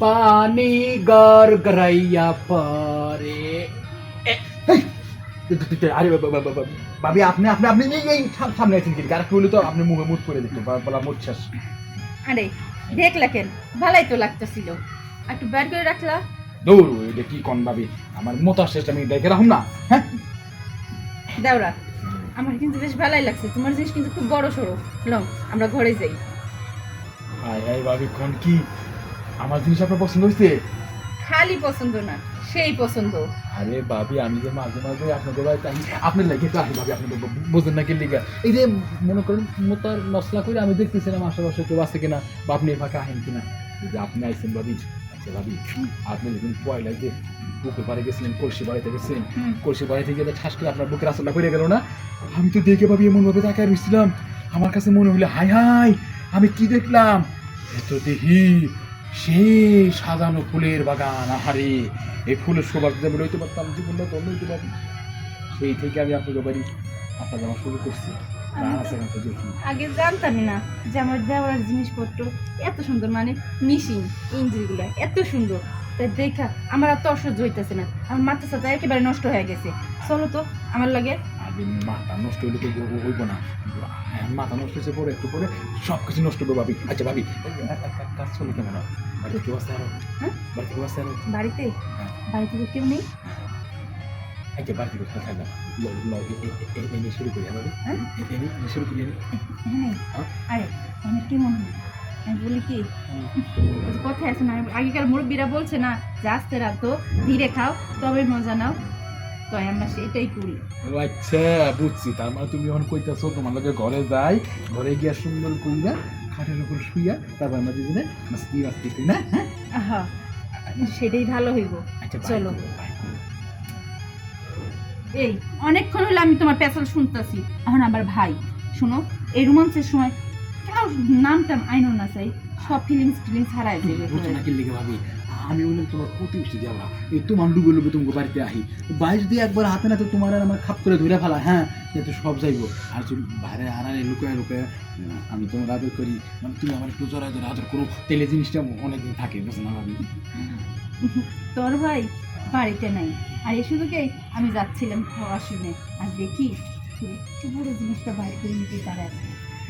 পানি গর গরাইয়া পরে আরে ভাবি আপনি আপনি আপনি এই এই সাম- সামনে আছেন কিন্তু আর হলে তো আপনি মুখে মুখ করে দিত বলা মুখ শেষ আরে দেখলা কেন ভালোই তো লাগতেছিল একটু বের করে রাখলা দৌড় এটা কি কন ভাবি আমার মোতার শেষ আমি দেখে রাখুন না হ্যাঁ দেওরা আমার কিন্তু বেশ ভালোই লাগছে তোমার জিনিস কিন্তু খুব বড় সড়ো লং আমরা ঘরে যাই হাই হাই ভাবি কোন কি আমার জিনিস আপনার পছন্দ হয়েছে? খালি পছন্দ না সেই পছন্দ। আরে ভাবি আমি যে মাঝে মাঝে আপনাদের বাড়িতে আমি আপনার লাগে তো আসি ভাবি আপনি বোঝেন না কি লিগা। এই যে মনে করেন মোতার মশলা করে আমি দেখতেছিলাম আশেপাশে কেউ আছে কিনা বা আপনি ফাঁকা আহেন কিনা। এই যে আপনি আইসেন ভাবি আচ্ছা ভাবি আপনি যেদিন পয়লা যে বুকের বাড়ি গেছিলেন কলসি বাড়িতে গেছিলেন কলসি বাড়িতে যে ঠাস করে আপনার বুকের আসলটা করে গেল না আমি তো দেখে ভাবি এমন ভাবে তাকায় রয়েছিলাম আমার কাছে মনে হইল হাই হাই আমি কি দেখলাম? এত দেখি সেই সাজানো ফুলের বাগান। আহারে এই ফুলের শোভার যদি আমি রইতে পারতাম জীবনটা তো লইতে পারি সেই থেকে আমি আপনাদের বাড়ি আপনার যাওয়া শুরু করছি। আগে জানতামই না যে আমার দেওয়ার জিনিসপত্র এত সুন্দর মানে মিশিং ইঞ্জিনগুলো এত সুন্দর। তাই দেখা আমার আর তো অসহ্য হইতেছে না। আমার মাথা সাথে একেবারে নষ্ট হয়ে গেছে। চলো তো আমার লাগে মাথা নষ্ট হইলে তো হইব না। হ্যাঁ, মাথা নষ্ট হয়েছে পরে একটু পরে সব কিছু নষ্ট করব ভাবি। আচ্ছা ভাবি কাজ চলে কেমন? হয়? বাড়িতে কেউ আছে আরও? হ্যাঁ? বাড়িতে কেউ আছে আরও? বাড়িতে? হ্যাঁ। বাড়িতে তো কেউ নেই। আচ্ছা বাড়িতে কেউ থাকবে না। ল- ল- এ- এ- এ- এ- এনে শুরু করি হ্যাঁ ভাবি। হ্যাঁ? এনে এনে শুরু করি। হ্যাঁ হ্যাঁ? আরে কি মনে হয়? আমি বলি কি? কথায় আছে না। আগেকার মুরব্বীরা বলছে না যে আস্তে রাখো ধীরে খাও তবে মজা নাও। তো আমরা সেটাই করি। ও আচ্ছা বুঝছি। তার মানে তুমি যখন কইতাছো তোমার লগে ঘরে যাই ঘরে গিয়া সুন্দর কইরা খাটের উপর শুইয়া তারপর আমরা দুজনে মাস্তি মাস্তি করি না? হ্যাঁ? সেটাই ভালো হইব। আচ্ছা চলো। এই অনেকক্ষণ হলো আমি তোমার পেছাল শুনতাছি। এখন আমার ভাই শুনো এই রোমান্সের সময় কাউ নাম টাম আইনো না চাই সব ফিলিংস ফিলিংস যাবে বুঝছ লিখে ভাবি? আমি বললাম, তোমার প্রতিবেশী যাবা এই তোমার ডুবে ডুবে তোমাকে বাড়িতে আহি বাইশ দিয়ে একবার হাতে নাতে তোমার আর আমার খাপ করে ধরে ফেলা হ্যাঁ যাতে সব যাইবো। আর তুমি বাইরে হারানে লুকায় লুকায় আমি তোমার আদর করি মানে তুমি আমার একটু জোড়ায় জোড়া আদর করো তেলে জিনিসটা অনেকদিন থাকে বুঝছ না ভাবি তোর ভাই বাড়িতে নাই। আর এ শুধু আমি যাচ্ছিলাম খাওয়া শুনে আর দেখি বড় জিনিসটা বাইরে করে নিতে পারে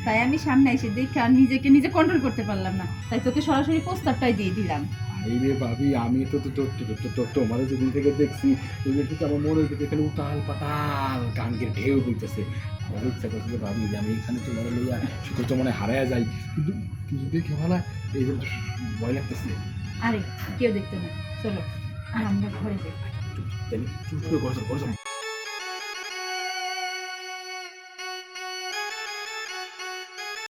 তাই আমি সামনে এসে দেখে আর নিজেকে নিজে কন্ট্রোল করতে পারলাম না। তাই তোকে সরাসরি প্রস্তাবটাই দিয়ে দিলাম। রে ভাবি আমি তো তোমার যেদিন থেকে দেখছি কিন্তু আমার মনে হচ্ছে এখানে উতাল পাতাল গানকে ঢেউ বইতেছে আমার ইচ্ছা করছে যে ভাবি যে আমি এখানে তোমার লইয়া শুধু তো মনে হারাইয়া যাই কিন্তু কিছু দেখে ভালো এই ভয় লাগতেছে আরে কেউ দেখতে না চলো আর আমরা ঘরে যাই চুপ করে ঘর।